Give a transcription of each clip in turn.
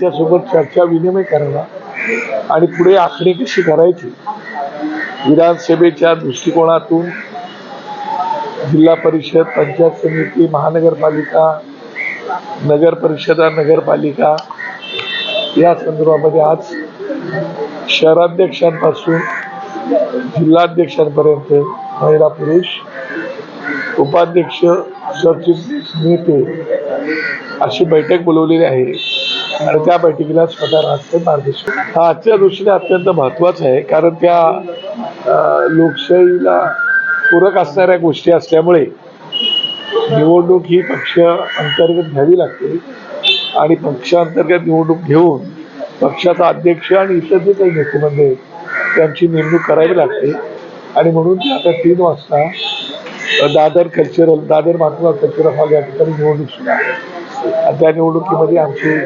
त्याच्यासोबत चर्चा विनिमय करायला आणि पुढे आखणी कशी करायची? विधानसभेच्या दृष्टिकोनातून जिल्हा परिषद पंचायत समिती महानगरपालिका नगर परिषदा नगरपालिका या संदर्भामध्ये आज शहराध्यक्षांपासून जिल्हाध्यक्षांपर्यंत महिला पुरुष उपाध्यक्ष सरचिटणीस नेते अशी बैठक बोलवलेली आहे. आणि त्या बैठकीला स्वतः राजकीय मार्गदर्शन हा आजच्या दृष्टीने अत्यंत महत्त्वाचा आहे कारण त्या लोकशाहीला पूरक असणाऱ्या गोष्टी असल्यामुळे निवडणूक ही पक्ष अंतर्गत घ्यावी लागते. आणि पक्षांतर्गत निवडणूक घेऊन पक्षाचा अध्यक्ष आणि इतर जे काही नेतेमंडळ आहेत त्यांची नेमणूक करावी लागते. आणि म्हणून ते आता तीन वाजता Dadar cultural Dadar Mahatma cultural hall या ठिकाणी निवडणूक सुरू आहे. त्या निवडणुकीमध्ये आमचे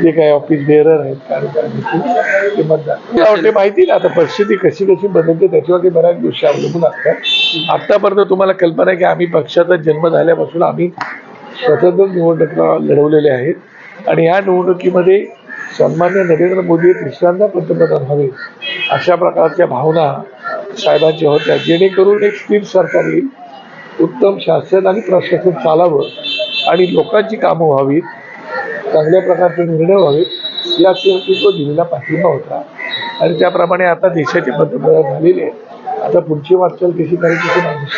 जे काही ऑफिस बेअरर आहेत कार्यकर्ते ते मतदार वाटते माहिती ना आता परिस्थिती कशी कशी बदलते त्याच्यावरती बऱ्याच गोष्टी अवलंबून असतात. आतापर्यंत तुम्हाला कल्पना आहे की आम्ही पक्षाचा जन्म झाल्यापासून आम्ही स्वतंत्र निवडणुका लढवलेल्या आहेत. आणि या निवडणुकीमध्ये सन्मान्य नरेंद्र मोदी तिसऱ्यांदा पंतप्रधान व्हावे अशा प्रकारच्या भावना साहेबांच्या होत्या. जेणेकरून एक स्थिर सरकार येईल उत्तम शासन आणि प्रशासन चालावं आणि लोकांची कामं व्हावीत चांगल्या प्रकारचे निर्णय व्हावेत यासाठी तो दिलेला पाठिंबा होता. आणि त्याप्रमाणे आता देशाचे पंतप्रधान झालेले आहेत आता पुढची वाटचाल कशी करायची माणूस